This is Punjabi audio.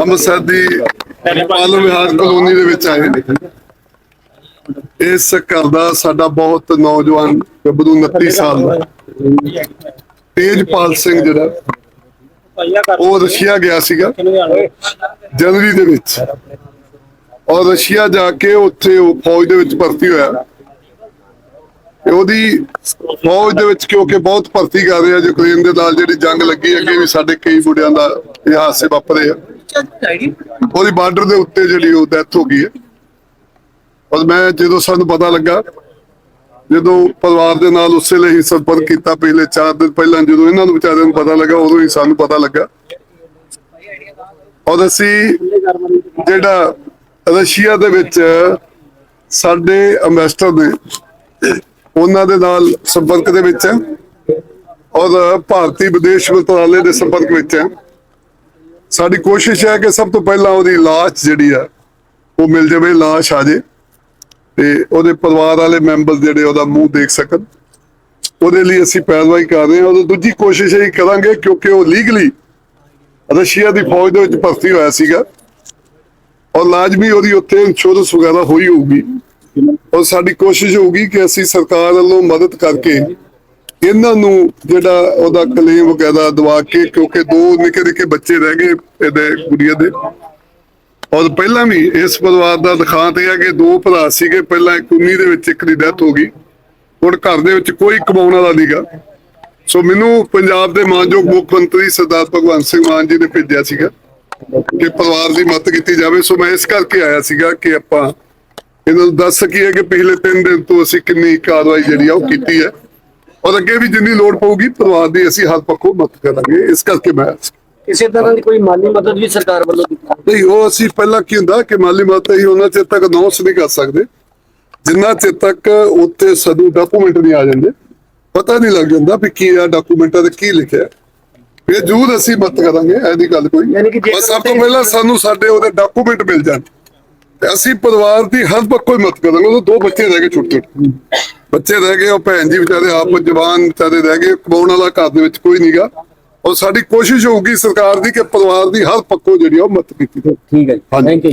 ਅੰਮ੍ਰਿਤਸਰ ਦੀ ਪਾਲੋ ਵਿਹਾਰ ਕਲੋਨੀ ਦੇ ਵਿੱਚ ਆਏ ਇਸ ਘਰ ਦਾ ਸਾਡਾ ਬਹੁਤ ਨੌਜਵਾਨ ਗੱਭਰੂ 29 ਸਾਲ ਦਾ। ਤੇਜਪਾਲ ਸਿੰਘ ਜਿਹੜਾ, ਉਹ ਰਸ਼ੀਆ ਗਿਆ ਸੀਗਾ ਜਨਵਰੀ ਦੇ ਵਿੱਚ। ਔਰ ਰਸ਼ੀਆ ਜਾ ਕੇ ਉੱਥੇ ਉਹ ਫੌਜ ਦੇ ਵਿੱਚ ਭਰਤੀ ਹੋਇਆ। ਤੇ ਉਹਦੀ ਫੌਜ ਦੇ ਵਿੱਚ ਕਿਉਂਕਿ ਬਹੁਤ ਭਰਤੀ ਕਰ ਰਿਹਾ ਯੂਕਰੇਨ ਦੇ ਨਾਲ, ਜਿਹੜੀ ਜੰਗ ਲੱਗੀ ਅੱਗੇ ਵੀ ਸਾਡੇ ਕਈ ਮੁੰਡਿਆਂ ਦਾ ਇਹ ਹਾਦਸੇ ਵਾਪਰੇ ਆ। ਉਹਦੀ ਬਾਰਡਰ ਦੇ ਉੱਤੇ ਜਿਹੜੀ ਉਹ ਡੈਥ ਹੋ ਗਈ ਹੈ। ਔਰ ਮੈਂ ਜਦੋਂ ਸਾਨੂੰ ਪਤਾ ਲੱਗਾ, ਜਦੋਂ ਪਰਿਵਾਰ ਦੇ ਨਾਲ ਉਸੇ ਲਈ ਹੀ ਸੰਪਰਕ ਕੀਤਾ ਪਿਛਲੇ 4 ਦਿਨ ਪਹਿਲਾਂ, ਜਦੋਂ ਇਹਨਾਂ ਨੂੰ ਵਿਚਾਰਿਆਂ ਨੂੰ ਪਤਾ ਲੱਗਾ, ਉਦੋਂ ਹੀ ਸਾਨੂੰ ਪਤਾ ਲੱਗਾ। ਔਰ ਅਸੀਂ ਜਿਹੜਾ ਰਸ਼ੀਆ ਦੇ ਵਿੱਚ ਸਾਡੇ ਅੰਬੈਸਡਰ ਨੇ ਉਹਨਾਂ ਦੇ ਨਾਲ ਸੰਪਰਕ ਦੇ ਵਿੱਚ ਹੈ ਔਰ ਭਾਰਤੀ ਵਿਦੇਸ਼ ਮੰਤਰਾਲੇ ਦੇ ਸੰਪਰਕ ਵਿੱਚ ਹੈ। ਸਾਡੀ ਕੋਸ਼ਿਸ਼ ਹੈ ਕਿ ਸਭ ਤੋਂ ਪਹਿਲਾਂ ਉਹਦੀ ਲਾਸ਼ ਜਿਹੜੀ ਆ ਉਹ ਮਿਲ ਜਾਵੇ, ਲਾਸ਼ ਆ ਜੇ ਤੇ ਉਹਦੇ ਪਰਿਵਾਰ ਵਾਲੇ ਮੈਂਬਰ ਜਿਹੜੇ ਉਹਦਾ ਮੂੰਹ ਦੇਖ ਸਕਣ। ਉਹਦੇ ਲਈ ਅਸੀਂ ਪੈਰਵਾਈ ਕਰ ਰਹੇ ਹਾਂ। ਉਹ ਦੂਜੀ ਕੋਸ਼ਿਸ਼ ਇਹ ਕਰਾਂਗੇ ਕਿਉਂਕਿ ਉਹ ਲੀਗਲੀ ਰਸ਼ੀਆ ਦੀ ਫੌਜ ਦੇ ਵਿੱਚ ਭਰਤੀ ਹੋਇਆ ਸੀਗਾ। ਔਰ ਲਾਜ਼ਮੀ ਉਹਦੀ ਉੱਥੇ ਇੰਸ਼ੋਰੈਂਸ ਵਗੈਰਾ ਹੋਈ ਹੋਊਗੀ। ਔਰ ਸਾਡੀ ਕੋਸ਼ਿਸ਼ ਹੋਊਗੀ ਕਿ ਅਸੀਂ ਸਰਕਾਰ ਵੱਲੋਂ ਮਦਦ ਕਰਕੇ ਇਹਨਾਂ ਨੂੰ ਜਿਹੜਾ ਉਹਦਾ ਕਲੇਮ ਵਗੈਰਾ ਦਵਾ ਕੇ, ਕਿਉਂਕਿ ਦੋ ਨਿੱਕੇ ਨਿੱਕੇ ਬੱਚੇ ਰਹਿ ਗਏ ਇਹਦੇ ਗੁੜੀਆ ਦੇ। ਔਰ ਪਹਿਲਾਂ ਵੀ ਇਸ ਪਰਿਵਾਰ ਦਾ ਦਿਖਾਂਤ ਹੈ ਕਿ ਦੋ ਭਰਾ ਸੀਗੇ, ਪਹਿਲਾਂ 19 ਦੇ ਵਿੱਚ ਇੱਕ ਦੀ ਡੈਥ ਹੋ ਗਈ। ਹੁਣ ਘਰ ਦੇ ਵਿੱਚ ਕੋਈ ਕਮਾਉਣ ਵਾਲਾ ਨਹੀਂਗਾ ਸੋ ਮੈਨੂੰ ਪੰਜਾਬ ਦੇ ਮਾਨਯੋਗ ਮੁੱਖ ਮੰਤਰੀ ਸਰਦਾਰ ਭਗਵੰਤ ਸਿੰਘ ਮਾਨ ਜੀ ਨੇ ਭੇਜਿਆ ਸੀਗਾ ਕਿ ਪਰਿਵਾਰ ਦੀ ਮਦਦ ਕੀਤੀ ਜਾਵੇ। ਸੋ ਮੈਂ ਇਸ ਕਰਕੇ ਆਇਆ ਸੀਗਾ ਕਿ ਆਪਾਂ ਇਹਨਾਂ ਨੂੰ ਦੱਸ ਸਕੀਏ ਕਿ ਪਿਛਲੇ 3 ਦਿਨ ਤੋਂ ਅਸੀਂ ਕਿੰਨੀ ਕਾਰਵਾਈ ਜਿਹੜੀ ਆ ਉਹ ਕੀਤੀ ਹੈ। ਔਰ ਅੱਗੇ ਵੀ ਜਿੰਨੀ ਲੋੜ ਪਊਗੀ ਪਰਿਵਾਰ ਦੀ ਅਸੀਂ ਹਰ ਪੱਖੋਂ ਮਦਦ ਕਰਾਂਗੇ। ਇਸ ਕਰਕੇ ਮੈਂ ਕਿਸੇ ਤਰ੍ਹਾਂ ਦੀ ਕੋਈ ਮਾਲੀ ਮਦਦ ਵੀ ਸਰਕਾਰ ਵੱਲੋਂ ਦਿੱਤੀ? ਨਹੀਂ ਉਹ ਅਸੀਂ ਪਹਿਲਾਂ ਕੀ ਹੁੰਦਾ ਕਿ ਮਾਲੀ ਮਦਦ ਹੀ ਉਹਨਾਂ ਚਿਰ ਤੱਕ ਅਨਾਉਂਸ ਨਹੀਂ ਕਰ ਸਕਦੇ। ਜਿੰਨਾ ਚਿਰ ਤੱਕ ਉੱਤੇ ਸਾਨੂੰ ਡਾਕੂਮੈਂਟ ਨਹੀਂ ਆ ਜਾਂਦੇ ਪਤਾ ਨਹੀਂ ਲੱਗ ਜਾਂਦਾ ਵੀ ਕੀ ਆ ਡਾਕੂਮੈਂਟਾਂ ਤੇ ਕੀ ਲਿਖਿਆ। ਫਿਰ ਜ਼ਰੂਰ ਅਸੀਂ ਮਦਦ ਕਰਾਂਗੇ ਐਦੀ ਗੱਲ ਕੋਈ ਬਸ ਸਭ ਤੋਂ ਪਹਿਲਾਂ ਸਾਨੂੰ ਸਾਡੇ ਉਹਦੇ ਡਾਕੂਮੈਂਟ ਮਿਲ ਜਾਣ। ਤੇ ਅਸੀਂ ਪਰਿਵਾਰ ਦੀ ਹਰ ਪੱਖੋਂ ਹੀ ਮਦਦ ਕਰਾਂਗੇ ਉਹ ਦੋ ਬੱਚੇ ਰਹਿ ਗਏ ਛੋਟੇ ਬੱਚੇ ਰਹਿ ਗਏ ਉਹ ਭੈਣ ਜੀ ਵਿਚਾਰੇ ਆਪ ਜਵਾਨ ਵਿਚਾਰੇ ਰਹਿ ਗਏ ਕਮਾਉਣ ਵਾਲਾ ਘਰ ਦੇ ਵਿੱਚ ਕੋਈ ਨਹੀਂਗਾ। ਔਰ ਸਾਡੀ ਕੋਸ਼ਿਸ਼ ਹੋਊਗੀ ਸਰਕਾਰ ਦੀ ਕਿ ਪਰਿਵਾਰ ਦੀ ਹਰ ਪੱਖੋਂ ਜਿਹੜੀ ਉਹ ਮਦਦ ਕੀਤੀ ਠੀਕ ਹੈ। Thank you